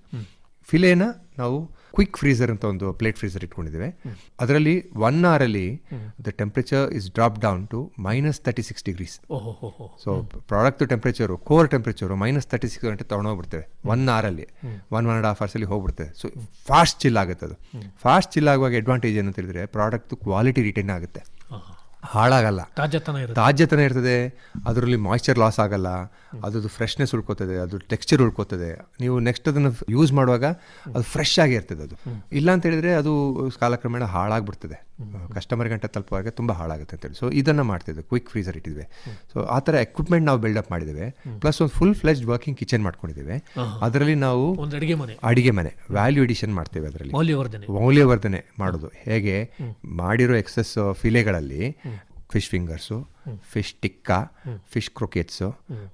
ಫಿಲೇನ ನಾವು ಕ್ವಿಕ್ ಫ್ರೀಸರ್ ಅಂತ ಒಂದು ಪ್ಲೇಟ್ ಫ್ರೀಸರ್ ಇಟ್ಕೊಂಡಿದ್ದೇವೆ. ಅದರಲ್ಲಿ ಒನ್ ಅವರಲ್ಲಿ the temperature is drop down to minus thirty six degrees so product temperature core temperature minus thirty six ಗಂಟೆ ತೊಗೊಂಡೋಗ್ಬಿಡ್ತೇವೆ one ಅವರಲ್ಲಿ one one and half ಅವರ್ಸಲ್ಲಿ ಹೋಗ್ಬಿಡ್ತೇವೆ. ಸೊ ಫಾಸ್ಟ್ ಚಿಲ್ ಆಗುತ್ತೆ ಅದು. ಫಾಸ್ಟ್ ಚಿಲ್ ಆಗುವಾಗ ಅಡ್ವಾಂಟೇಜ್ ಏನು ಅಂತ ಹೇಳಿದ್ರೆ ಪ್ರಾಡಕ್ಟ್ ಕ್ವಾಲಿಟಿ ರಿಟೈನ್ ಆಗುತ್ತೆ. ಹಾಳಾಗಲ್ಲ. ತಾಜತನ ಇರುತ್ತೆ. ತಾಜ್ಯತನ ಇರ್ತದೆ ಅದರಲ್ಲಿ ಮಾಯ್ಚರ್ ಲಾಸ್ ಆಗಲ್ಲ ಅದ್ರದ್ದು ಫ್ರೆಶ್ನೆಸ್ ಉಳ್ಕೋತದೆ ಅದು ಟೆಕ್ಸ್ಚರ್ ಉಳ್ಕೋತದೆ. ನೀವು ನೆಕ್ಸ್ಟ್ ಅದನ್ನು ಯೂಸ್ ಮಾಡುವಾಗ ಅದು ಫ್ರೆಶ್ ಆಗಿ ಇರ್ತದೆ ಅದು. ಇಲ್ಲ ಅಂತ ಹೇಳಿದ್ರೆ ಅದು ಕಾಲಕ್ರಮೇಣ ಹಾಳಾಗ್ಬಿಡ್ತದೆ. ಕಸ್ಟಮರ್ ಗಂಟೆ ತಲುಪುವಾಗ ತುಂಬ ಹಾಳಾಗುತ್ತೆ ಅಂತೇಳಿ ಸೊ ಇದನ್ನು ಮಾಡ್ತಿದ್ದೆ ಕ್ವಿಕ್ ಫ್ರೀಸರ್ ಇಟ್ಟಿದ್ವಿ. ಸೊ ಆ ಥರ ಎಕ್ವಿಪ್ಮೆಂಟ್ ನಾವು ಬಿಲ್ಡಪ್ ಮಾಡಿದ್ದೇವೆ. ಪ್ಲಸ್ ಒಂದು ಫುಲ್ ಫ್ಲೆಜ್ಡ್ ವರ್ಕಿಂಗ್ ಕಿಚನ್ ಮಾಡ್ಕೊಂಡಿದ್ದೇವೆ ಅದರಲ್ಲಿ ನಾವು ಒಂದು ಅಡಿಗೆ ಮನೆ. ಅಡಿಗೆ ಮನೆ ವ್ಯಾಲ್ಯೂ ಎಡಿಷನ್ ಮಾಡ್ತೇವೆ ಅದರಲ್ಲಿ. ಮೌಲ್ಯವರ್ಧನೆ. ಮೌಲ್ಯವರ್ಧನೆ ಮಾಡೋದು. ಹೇಗೆ? ಮಾಡಿರೋ excess ಫಿಲೆಗಳಲ್ಲಿ fish fingers fish tikka fish croquettes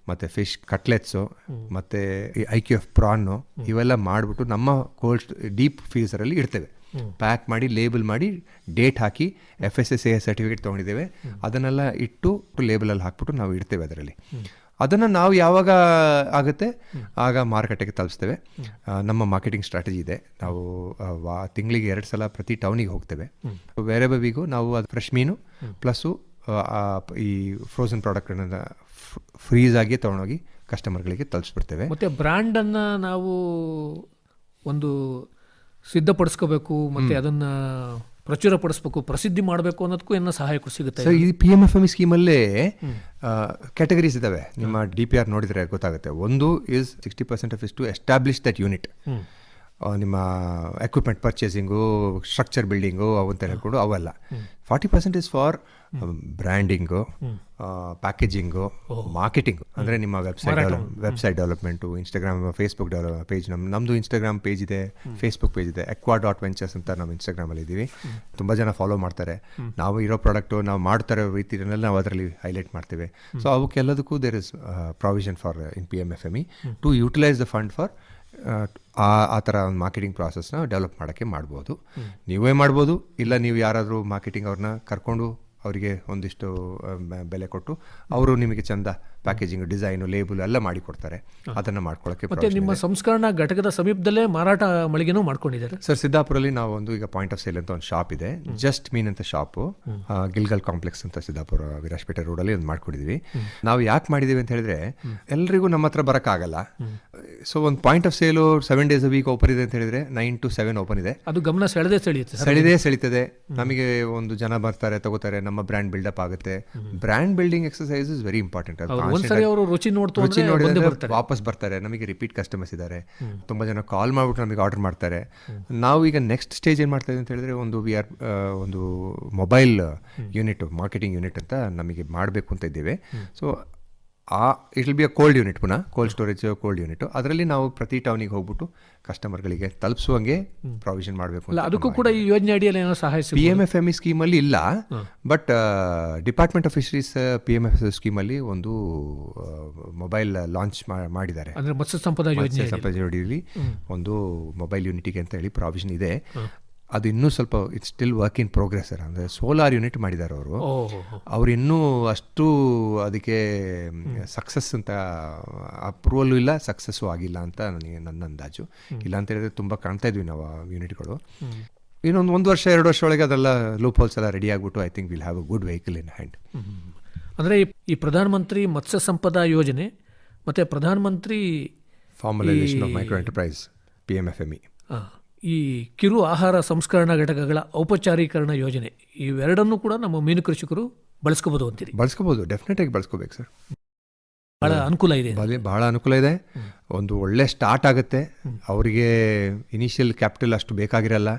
ಮತ್ತು ಫಿಶ್ ಕಟ್ಲೆಟ್ಸು ಮತ್ತು ಈ ಐ ಕ್ಯೂ ಎಫ್ ಪ್ರಾನು ಇವೆಲ್ಲ ಮಾಡಿಬಿಟ್ಟು ನಮ್ಮ ಕೋಲ್ಡ್ ಡೀಪ್ ಫ್ರೀಸರಲ್ಲಿ ಇಡ್ತೇವೆ ಪ್ಯಾಕ್ ಮಾಡಿ ಲೇಬಲ್ ಮಾಡಿ date hockey F S S A certificate ತೊಗೊಂಡಿದ್ದೇವೆ. ಅದನ್ನೆಲ್ಲ ಇಟ್ಟು ಲೇಬಲಲ್ಲಿ ಹಾಕ್ಬಿಟ್ಟು ನಾವು ಇಡ್ತೇವೆ ಅದರಲ್ಲಿ. ಅದನ್ನು ನಾವು ಯಾವಾಗ ಆಗುತ್ತೆ? ಆಗ ಮಾರುಕಟ್ಟೆಗೆ ತಲುಪಿಸ್ತೇವೆ. ನಮ್ಮ ಮಾರ್ಕೆಟಿಂಗ್ ಸ್ಟ್ರಾಟಜಿ ಇದೆ. ನಾವು ವಾ ತಿಂಗಳಿಗೆ ಎರಡು ಸಲ ಪ್ರತಿ ಟೌನಿಗೆ ಹೋಗ್ತೇವೆ. ಬೇರೆ ಬವಿಗೂ ನಾವು ಅದು ಫ್ರೆಶ್ ಮೀನು ಪ್ಲಸ್ಸು ಈ ಫ್ರೋಸನ್ ಪ್ರಾಡಕ್ಟ್ಗಳನ್ನು ಫ್ರೀಸ್ ಆಗಿ ತೊಗೊಂಡೋಗಿ ಕಸ್ಟಮರ್ಗಳಿಗೆ ತಲುಪಿಸ್ಬಿಡ್ತೇವೆ ಮತ್ತೆ ಬ್ರ್ಯಾಂಡ್ ಅನ್ನ ನಾವು ಒಂದು ಸಿದ್ಧಪಡಿಸ್ಕೋಬೇಕು ಮತ್ತೆ ಅದನ್ನ ಪ್ರಚುರಪಡಿಸ್ಬೇಕು ಪ್ರಸಿದ್ಧಿ ಮಾಡಬೇಕು ಅನ್ನೋದಕ್ಕೂ ಏನೋ ಸಹಾಯ ಸಿಗುತ್ತೆ. ಸರ್ ಈ ಪಿ ಎಂ ಎಫ್ ಎಂ ಸ್ಕೀಮಲ್ಲೇ ಕ್ಯಾಟಗರೀಸ್ ಇದ್ದಾವೆ ನಿಮ್ಮ ಡಿ ಪಿ ಆರ್ ನೋಡಿದರೆ ಗೊತ್ತಾಗುತ್ತೆ. ಒಂದು is sixty percent of is to establish that unit ನಿಮ್ಮ ಎಕ್ವಿಪ್ಮೆಂಟ್ ಪರ್ಚೇಸಿಂಗು ಸ್ಟ್ರಕ್ಚರ್ ಬಿಲ್ಡಿಂಗು ಅವಂತ ಹೇಳ್ಕೊಂಡು ಅವೆಲ್ಲ. Forty percent is for branding packaging marketing ಅಂದರೆ ನಿಮ್ಮ website website development Instagram Facebook develop page ನಮ್ಮ ನಮ್ಮದು ಇನ್ಸ್ಟಾಗ್ರಾಮ್ ಪೇಜ್ ಇದೆ ಫೇಸ್ಬುಕ್ ಪೇಜ್ ಇದೆ ಎಕ್ವಾ ಡಾಟ್ ವೆಂಚರ್ಸ್ ಅಂತ ನಮ್ಮ ಇನ್ಸ್ಟಾಗ್ರಾಮಲ್ಲಿ ಇದ್ದೀವಿ ತುಂಬ ಜನ ಫಾಲೋ ಮಾಡ್ತಾರೆ. ನಾವು ಇರೋ ಪ್ರಾಡಕ್ಟು ನಾವು ಮಾಡ್ತಾರೆ ರೀತಿಯನ್ನೆಲ್ಲ ನಾವು ಅದರಲ್ಲಿ ಹೈಲೈಟ್ ಮಾಡ್ತೇವೆ. So ಅವಕ್ಕೆಲ್ಲದಕ್ಕೂ there is provision for in P M F M E to utilise the fund for ಆ ಆ ಥರ ಒಂದು ಮಾರ್ಕೆಟಿಂಗ್ ಪ್ರಾಸೆಸ್ನ ಡೆವಲಪ್ ಮಾಡೋಕ್ಕೆ ಮಾಡ್ಬೋದು. ನೀವೇ ಮಾಡ್ಬೋದು ಇಲ್ಲ ನೀವು ಯಾರಾದರೂ ಮಾರ್ಕೆಟಿಂಗ್ ಅವ್ರನ್ನ ಕರ್ಕೊಂಡು ಅವರಿಗೆ ಒಂದಿಷ್ಟು ಬೆಲೆ ಕೊಟ್ಟು ಅವರು ನಿಮಗೆ ಚಂದ ಪ್ಯಾಕೇಜಿಂಗ್ ಡಿಸೈನು ಲೇಬಲ್ ಎಲ್ಲ ಮಾಡಿ ಕೊಡ್ತಾರೆ ಅದನ್ನು ಮಾಡ್ಕೊಳ್ಳೋಕ್ಕೆ ಮತ್ತೆ ನಿಮ್ಮ ಸಂಸ್ಕರಣಾ ಘಟಕದ ಸಮೀಪದಲ್ಲೇ ಮಾರಾಟ ಮಳಿಗೆನೂ ಮಾಡ್ಕೊಂಡಿದ್ದಾರೆ. ಸರ್ ಸಿದ್ದಾಪುರಲ್ಲಿ ನಾವು ಒಂದು ಈಗ ಪಾಯಿಂಟ್ ಆಫ್ ಸೇಲ್ ಅಂತ ಒಂದು ಶಾಪ್ ಇದೆ. ಜಸ್ಟ್ ಮೀನ್ ಅಂತ ಶಾಪು ಗಿಲ್ಗಲ್ ಕಾಂಪ್ಲೆಕ್ಸ್ ಅಂತ ಸಿದ್ದಾಪುರ ವಿರಾಜಪೇಟೆ ರೋಡಲ್ಲಿ ಒಂದು ಮಾಡ್ಕೊಂಡಿದ್ವಿ. ನಾವು ಯಾಕೆ ಮಾಡಿದ್ದೀವಿ ಅಂತ ಹೇಳಿದ್ರೆ ಎಲ್ರಿಗೂ ನಮ್ಮ ಹತ್ರ ಬರೋಕ್ಕಾಗಲ್ಲ. ಸೊ ಒಂದು point of sale seven days week open ಇದೆ ಅಂತ ಹೇಳಿದ್ರೆ ನೈನ್ ಟು ಸೆವೆನ್ ಓಪನ್ ಇದೆ. ಅದು ಗಮನ ಸೆಳೆದೇ ಸೆಳೆಯುತ್ತೆ ಸೆಳೆದೇ ಸೆಳಿದೇ ಸೆಳಿತದೆ ನಮಗೆ ಒಂದು ಜನ ಬರ್ತಾರೆ ತಗೋತಾರೆ ನಮ್ಮ ಬ್ರ್ಯಾಂಡ್ ಬಿಲ್ಡಪ್ ಆಗುತ್ತೆ. Brand building exercise is very important ಒಂದ್ಸರಿ ಅವರು ರುಚಿ ನೋಡ್ತು ರುಚಿ ನೋಡಿದ್ರೆ ಬರ್ತಾರೆ. ವಾಪಸ್ ಬರ್ತಾರೆ. ನಮಗೆ ರಿಪೀಟ್ ಕಸ್ಟಮರ್ಸ್ ಇದ್ದಾರೆ. ತುಂಬಾ ಜನ ಕಾಲ್ ಮಾಡಿಬಿಟ್ಟು ನಮಗೆ ಆರ್ಡರ್ ಮಾಡ್ತಾರೆ. ನಾವು ಈಗ ನೆಕ್ಸ್ಟ್ ಸ್ಟೇಜ್ ಏನು ಮಾಡ್ತಾ ಇದ್ದೀವಿ ಅಂತ ಹೇಳಿದ್ರೆ ಒಂದು ವಿ ಆರ್ ಒಂದು ಮೊಬೈಲ್ ಯೂನಿಟ್ ಮಾರ್ಕೆಟಿಂಗ್ ಯೂನಿಟ್ ಅಂತ ನಮಗೆ ಮಾಡಬೇಕು ಅಂತ ಇದ್ದೇವೆ. ಸೊ ಆ it will be a cold unit ಪುನಃ ಕೋಲ್ಡ್ ಸ್ಟೋರೇಜ್ ಕೋಲ್ಡ್ ಯೂನಿಟ್ ಅದರಲ್ಲಿ ನಾವು ಪ್ರತಿ ಟೌನಿಗೆ ಹೋಗ್ಬಿಟ್ಟು ಕಸ್ಟಮರ್ಗಳಿಗೆ ತಲುಪಿಸುವಂಗೆ ಪ್ರಾವಿಷನ್ ಮಾಡಬೇಕು ಅಲ್ಲ ಅದಕ್ಕೂ ಕೂಡ ಈ ಯೋಜನೆ ಅಡಿಯಲ್ಲಿ ಏನೋ ಸಹಾಯ P M F M E ಸ್ಕೀಮಲ್ಲಿ ಇಲ್ಲ but department of fisheries P M F ಸ್ಕೀಮಲ್ಲಿ ಒಂದು ಮೊಬೈಲ್ ಲಾಂಚ್ ಮಾಡಿದ್ದಾರೆ. ಅಂದ್ರೆ ಮತ್ಸ್ಯ ಸಂಪದ ಯೋಜನೆ ಸಂಪದಲ್ಲಿ ಒಂದು ಮೊಬೈಲ್ ಯೂನಿಟಿಗೆ ಅಂತ ಹೇಳಿ ಪ್ರಾವಿಷನ್ ಇದೆ. ಅದು ಇನ್ನೂ ಸ್ವಲ್ಪ it's still work in progress sir. ಅಂದರೆ ಸೋಲಾರ್ ಯೂನಿಟ್ ಮಾಡಿದ್ದಾರೆ ಅವರು. ಅವ್ರು ಇನ್ನೂ ಅಷ್ಟು ಅದಕ್ಕೆ ಸಕ್ಸಸ್ ಅಂತ ಅಪ್ರೂವಲ್ಲೂ ಇಲ್ಲ ಸಕ್ಸಸ್ಸು ಆಗಿಲ್ಲ ಅಂತ ನನಗೆ ನನ್ನ ಅಂದಾಜು. ಇಲ್ಲ ಅಂತ ಹೇಳಿದ್ರೆ ತುಂಬ ಕಾಣ್ತಾ ಇದ್ವಿ ನಾವು ಆ ಯೂನಿಟ್ಗಳು ಇನ್ನೊಂದು ಒಂದು ವರ್ಷ ಎರಡು ವರ್ಷ ಒಳಗೆ ಅದೆಲ್ಲ ಲೂಪ್ ಹೋಲ್ಸ್ ಎಲ್ಲ ರೆಡಿ ಆಗಿಬಿಟ್ಟು I think will have a good vehicle in hand ಅಂದರೆ ಈ- ಪ್ರಧಾನಮಂತ್ರಿ ಮತ್ಸ್ಯ ಸಂಪದ ಯೋಜನೆ ಮತ್ತು ಪ್ರಧಾನಮಂತ್ರಿ formalisation of micro enterprise P M F M E ಈ ಕಿರು ಆಹಾರ ಸಂಸ್ಕರಣಾ ಘಟಕಗಳ ಔಪಚಾರೀಕರಣ ಯೋಜನೆ ಇವೆರಡನ್ನೂ ಕೂಡ ನಮ್ಮ ಮೀನು ಕೃಷಿಕರು ಬಳಸ್ಕೋಬಹುದು ಅಂತೀರಿ? ಬಳಸ್ಕೋಬೋದು ಡೆಫಿನೆಟಾಗಿ ಬಳಸ್ಕೋಬೇಕು ಸರ್. ಬಹಳ ಅನುಕೂಲ ಇದೆ. ಬಹಳ ಬಹಳ ಅನುಕೂಲ ಇದೆ. ಒಂದು ಒಳ್ಳೆ ಸ್ಟಾರ್ಟ್ ಆಗುತ್ತೆ. ಅವರಿಗೆ ಇನಿಷಿಯಲ್ ಕ್ಯಾಪಿಟಲ್ ಅಷ್ಟು ಬೇಕಾಗಿರಲ್ಲ.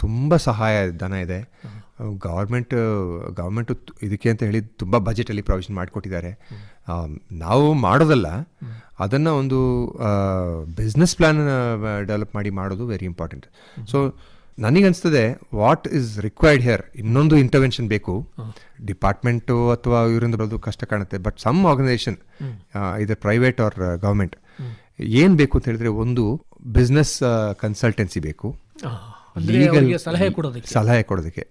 ತುಂಬ ಸಹಾಯ ಧನ ಇದೆ. ಗೌರ್ಮೆಂಟ್ ಗೌರ್ಮೆಂಟು ಇದಕ್ಕೆ ಅಂತ ಹೇಳಿ ತುಂಬ ಬಜೆಟಲ್ಲಿ ಪ್ರಾವಿಷನ್ ಮಾಡಿಕೊಟ್ಟಿದ್ದಾರೆ. ನಾವು ಮಾಡೋದಲ್ಲ. ಅದನ್ನು ಒಂದು ಬಿಸ್ನೆಸ್ ಪ್ಲ್ಯಾನ್ ಡೆವಲಪ್ ಮಾಡಿ ಮಾಡೋದು ವೆರಿ ಇಂಪಾರ್ಟೆಂಟ್ ಸೊ ನನಗನ್ಸ್ತದೆ ವಾಟ್ ಇಸ್ ರಿಕ್ವೈರ್ಡ್ ಹಿಯರ್ ಇನ್ನೊಂದು ಇಂಟರ್ವೆನ್ಷನ್ ಬೇಕು. ಡಿಪಾರ್ಟ್ಮೆಂಟು ಅಥವಾ ಇವರಿಂದ ಬರೋದು ಕಷ್ಟ ಕಾಣುತ್ತೆ ಬಟ್ ಸಮ್ ಆರ್ಗನೈಸೇಷನ್ ಇದು ಪ್ರೈವೇಟ್ ಆರ್ ಗೌರ್ಮೆಂಟ್ ಏನು ಬೇಕು ಅಂತ ಹೇಳಿದ್ರೆ ಒಂದು ಬಿಸ್ನೆಸ್ ಕನ್ಸಲ್ಟೆನ್ಸಿ ಬೇಕು. ಅಂದ್ರೆ ಸಲಹೆ ಕೊಡೋದಕ್ಕೆ. ಸಲಹೆ ಕೊಡೋದಕ್ಕೆ.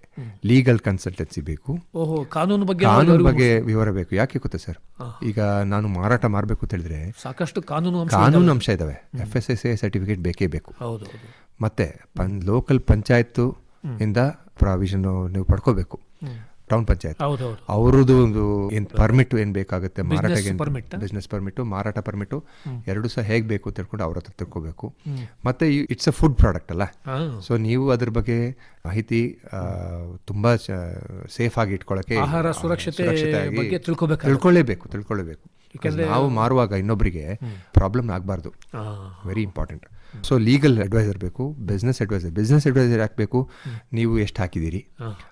ಲೀಗಲ್ ಕನ್ಸಲ್ಟೆನ್ಸಿ ಬೇಕು. ಓಹೋ ಕಾನೂನು ಬಗ್ಗೆ ಕಾನೂನು ಬಗ್ಗೆ ವಿವರ ಬೇಕು. ಯಾಕೆ ಗೊತ್ತಾ ಸರ್? ಈಗ ನಾನು ಮಾರಾಟ ಮಾಡಬೇಕು ಅಂತ ಹೇಳಿದ್ರೆ ಸಾಕಷ್ಟು ಕಾನೂನು ಅಂಶ ಕಾನೂನು ಅಂಶ ಇದಾವೆ F S S A certificate ಬೇಕೇ ಬೇಕು. ಹೌದು ಮತ್ತೆ ಪನ್ ಲೋಕಲ್ ಪಂಚಾಯತ್ ಇಂದ ಪ್ರಾವಿಷನ್ ನೀವು ಪಡ್ಕೋಬೇಕು. ಟೌನ್ ಪಂಚಾಯತ್. ಅವರದ್ದು ಒಂದು ಏನ್ ಪರ್ಮಿಟ್ ಏನ್ ಬೇಕಾಗುತ್ತೆ? ಮಾರಾಟಕ್ಕೆ? ಬಿಸ್ನೆಸ್ ಪರ್ಮಿಟ್ ಮಾರಾಟ ಪರ್ಮಿಟ್ ಎರಡು ಸಹ ಹೇಗೆ ಬೇಕು ತಿಳ್ಕೊಂಡು ಅವ್ರ ಹತ್ರ ತಿಳ್ಕೋಬೇಕು. ಮತ್ತೆ ಇಟ್ಸ್ ಅ ಫುಡ್ ಪ್ರಾಡಕ್ಟ್ ಅಲ್ಲ? ಸೊ ನೀವು ಅದ್ರ ಬಗ್ಗೆ ಮಾಹಿತಿ ತುಂಬಾ ಸೇಫ್ ಆಗಿ ಇಟ್ಕೊಳ್ಳೋಕೆ ಆಹಾರ ಸುರಕ್ಷತೆ. ತಿಳ್ಕೊಳ್ಳೇಬೇಕು. ನಾವು ಮಾರುವಾಗ ಇನ್ನೊಬ್ಬರಿಗೆ ಪ್ರಾಬ್ಲಮ್ ಆಗಬಾರ್ದು. Very important so legal adviser ಬೇಕು ಬಿಸ್ನೆಸ್ ಅಡ್ವೈಸರ್ ಬಿಸ್ನೆಸ್ ಅಡ್ವೈಸರ್ ಹಾಕಬೇಕು ನೀವು ಎಷ್ಟು ಹಾಕಿದ್ದೀರಿ?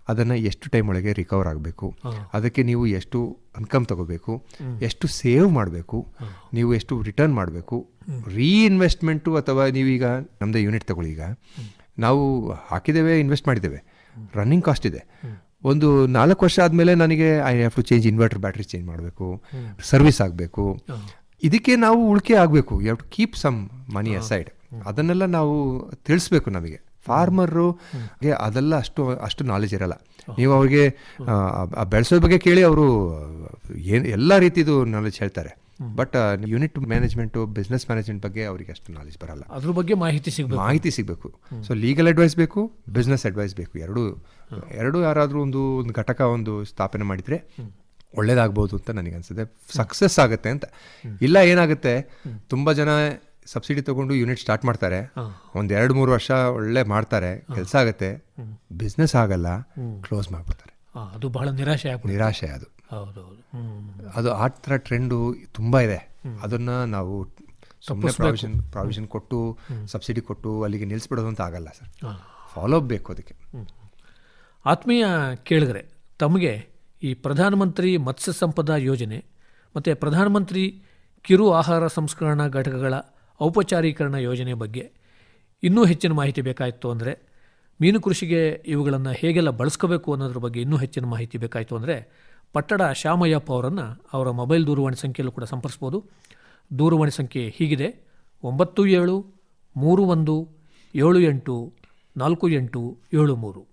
ಅದನ್ನು ಎಷ್ಟು ಟೈಮ್ ಒಳಗೆ ರಿಕವರ್ ಆಗಬೇಕು? ಅದಕ್ಕೆ ನೀವು ಎಷ್ಟು ಇನ್ಕಮ್ ತಗೋಬೇಕು? ಎಷ್ಟು ಸೇವ್ ಮಾಡಬೇಕು? ನೀವು ಎಷ್ಟು ರಿಟರ್ನ್ ಮಾಡಬೇಕು? ರೀಇನ್ವೆಸ್ಟ್ಮೆಂಟು ಅಥವಾ ನೀವೀಗ ನಮ್ಮದೇ ಯೂನಿಟ್ ತಗೊಳ್ಳಿ ಈಗ. ನಾವು ಹಾಕಿದ್ದೇವೆ ಇನ್ವೆಸ್ಟ್ ಮಾಡಿದ್ದೇವೆ. ರನ್ನಿಂಗ್ ಕಾಸ್ಟ್ ಇದೆ. ಒಂದು ನಾಲ್ಕು ವರ್ಷ ಆದಮೇಲೆ ನನಗೆ I have to change inverter battery change ಮಾಡಬೇಕು ಸರ್ವಿಸ್ ಆಗಬೇಕು. ಇದಕ್ಕೆ ನಾವು ಉಳಿಕೆ ಆಗಬೇಕು. You have to keep some money aside ಅದನ್ನೆಲ್ಲ ನಾವು ತಿಳಿಸ್ಬೇಕು ನಮಗೆ. ಫಾರ್ಮರು ಅದೆಲ್ಲ ಅಷ್ಟು ಅಷ್ಟು ನಾಲೆಜ್ ಇರಲ್ಲ. ನೀವು ಅವ್ರಿಗೆ ಬೆಳೆಸೋ ಬಗ್ಗೆ ಕೇಳಿ ಅವರು ಏನು ಎಲ್ಲ ರೀತಿದು ನಾಲೆಜ್ ಹೇಳ್ತಾರೆ. But unit management business management ಬಗ್ಗೆ ಅವರಿಗೆ ಅಷ್ಟು ನಾಲೆಜ್ ಬರಲ್ಲ. ಅದ್ರ ಬಗ್ಗೆ ಮಾಹಿತಿ ಸಿಗಬೇಕು. ಮಾಹಿತಿ ಸಿಗಬೇಕು. ಸೊ ಲೀಗಲ್ ಅಡ್ವೈಸ್ ಬೇಕು ಬಿಸ್ನೆಸ್ ಅಡ್ವೈಸ್ ಬೇಕು. ಎರಡು ಎರಡು ಯಾರಾದರೂ ಒಂದು ಒಂದು ಘಟಕ ಒಂದು ಸ್ಥಾಪನೆ ಮಾಡಿದರೆ ಒಳ್ಳೇದಾಗ್ಬೋದು ಅಂತ ನನಗೆ ಅನ್ಸುತ್ತೆ. ಸಕ್ಸಸ್ ಆಗುತ್ತೆ ಅಂತ. ಇಲ್ಲ ಏನಾಗುತ್ತೆ ತುಂಬ ಜನ ಸಬ್ಸಿಡಿ ತಗೊಂಡು ಯೂನಿಟ್ ಸ್ಟಾರ್ಟ್ ಮಾಡ್ತಾರೆ. ಒಂದು ಎರಡು ಮೂರು ವರ್ಷ ಒಳ್ಳೆ ಮಾಡ್ತಾರೆ ಕೆಲಸ ಆಗುತ್ತೆ. ಬಿಸ್ನೆಸ್ ಆಗಲ್ಲ ಕ್ಲೋಸ್ ಮಾಡ್ಬಿಡ್ತಾರೆ. ಅದು ಬಹಳ ನಿರಾಶೆ ನಿರಾಶೆ ಅದು. ಹೌದೌದು. ಅದು ಆ ಥರ ಟ್ರೆಂಡು ತುಂಬ ಇದೆ. ಅದನ್ನು ನಾವು ಸುಮ್ಮನೆ ಪ್ರಾವಿಷನ್ ಪ್ರಾವಿಷನ್ ಕೊಟ್ಟು ಸಬ್ಸಿಡಿ ಕೊಟ್ಟು ಅಲ್ಲಿಗೆ ನಿಲ್ಲಿಸ್ಬಿಡೋದು ಅಂತ ಆಗಲ್ಲ ಸರ್. ಫಾಲೋ ಅಪ್ ಬೇಕು ಅದಕ್ಕೆ. ಆತ್ಮೀಯ ಕೇಳಿದ್ರೆ ತಮಗೆ ಈ ಪ್ರಧಾನಮಂತ್ರಿ ಮತ್ಸ್ಯ ಸಂಪದ ಯೋಜನೆ ಮತ್ತು ಪ್ರಧಾನಮಂತ್ರಿ ಕಿರು ಆಹಾರ ಸಂಸ್ಕರಣಾ ಘಟಕಗಳ ಔಪಚಾರೀಕರಣ ಯೋಜನೆ ಬಗ್ಗೆ ಇನ್ನೂ ಹೆಚ್ಚಿನ ಮಾಹಿತಿ ಬೇಕಾಯಿತು ಅಂದರೆ ಮೀನು ಕೃಷಿಗೆ ಇವುಗಳನ್ನು ಹೇಗೆಲ್ಲ ಬಳಸ್ಕೋಬೇಕು ಅನ್ನೋದ್ರ ಬಗ್ಗೆ ಇನ್ನೂ ಹೆಚ್ಚಿನ ಮಾಹಿತಿ ಬೇಕಾಯಿತು ಅಂದರೆ ಪಟ್ಟಣ ಶ್ಯಾಮಯ್ಯಪ್ಪ ಅವರನ್ನು ಅವರ ಮೊಬೈಲ್ ದೂರವಾಣಿ ಸಂಖ್ಯೆಯಲ್ಲೂ ಕೂಡ ಸಂಪರ್ಸ್ಬೋದು. ದೂರವಾಣಿ ಸಂಖ್ಯೆ ಹೀಗಿದೆ. ಒಂಬತ್ತು ಏಳು, ಮೂರು ಒಂದು, ಏಳು ಎಂಟು, ನಾಲ್ಕು ಎಂಟು, ಏಳು ಮೂರು.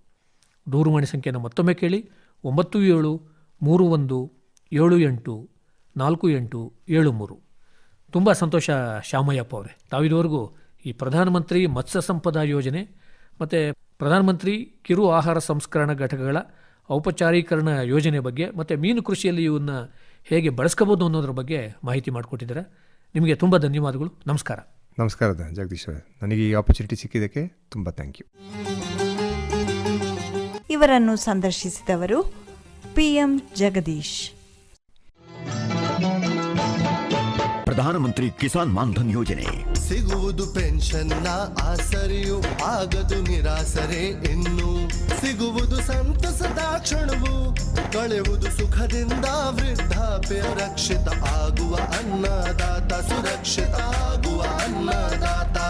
ದೂರವಾಣಿ ಸಂಖ್ಯೆಯನ್ನು ಮತ್ತೊಮ್ಮೆ ಕೇಳಿ. ಒಂಬತ್ತು ಏಳು, ಮೂರು ಒಂದು, ಏಳು ಎಂಟು, ನಾಲ್ಕು ಎಂಟು, ಏಳು ಮೂರು. ತುಂಬ ಸಂತೋಷ ಶ್ಯಾಮಯ್ಯಪ್ಪ ಅವರೇ. ತಾವಿದುವರೆಗೂ ಈ ಪ್ರಧಾನಮಂತ್ರಿ ಮತ್ಸ್ಯ ಸಂಪದ ಯೋಜನೆ ಮತ್ತು ಪ್ರಧಾನಮಂತ್ರಿ ಕಿರು ಆಹಾರ ಸಂಸ್ಕರಣಾ ಘಟಕಗಳ ಔಪಚಾರೀಕರಣ ಯೋಜನೆ ಬಗ್ಗೆ ಮತ್ತು ಮೀನು ಕೃಷಿಯಲ್ಲಿ ಇವನ್ನ ಹೇಗೆ ಬಳಸ್ಕೋಬೋದು ಅನ್ನೋದ್ರ ಬಗ್ಗೆ ಮಾಹಿತಿ ಮಾಡಿಕೊಟ್ಟಿದ್ದಾರೆ. ನಿಮಗೆ ತುಂಬ ಧನ್ಯವಾದಗಳು. ನಮಸ್ಕಾರ. ನಮಸ್ಕಾರ ಜಗದೀಶ್ ಅವರೇ. ನನಗೆ ಈ ಆಪರ್ಚುನಿಟಿ ಸಿಕ್ಕಿದ್ದಕ್ಕೆ ತುಂಬ ಥ್ಯಾಂಕ್ ಯು ಇವರನ್ನು ಸಂದರ್ಶಿಸಿದವರು ಪಿಎಂ ಜಗದೀಶ್. ಪ್ರಧಾನಮಂತ್ರಿ ಕಿಸಾನ್ ಮಾನ್ಧನ್ ಯೋಜನೆ. ಸಿಗುವುದು ಪೆನ್ಷನ್ನ ಆಸರಿಯು ಆಗದು ನಿರಾಸರೆ ಇನ್ನು. ಸಿಗುವುದು ಸಂತಸದ ಕ್ಷಣವು, ಕಳೆವುದು ಸುಖದಿಂದ ವೃದ್ಧಾಪ್ಯ ರಕ್ಷಿತ ಆಗುವ ಅನ್ನದಾತ, ಸುರಕ್ಷಿತ ಆಗುವ ಅನ್ನದಾತ.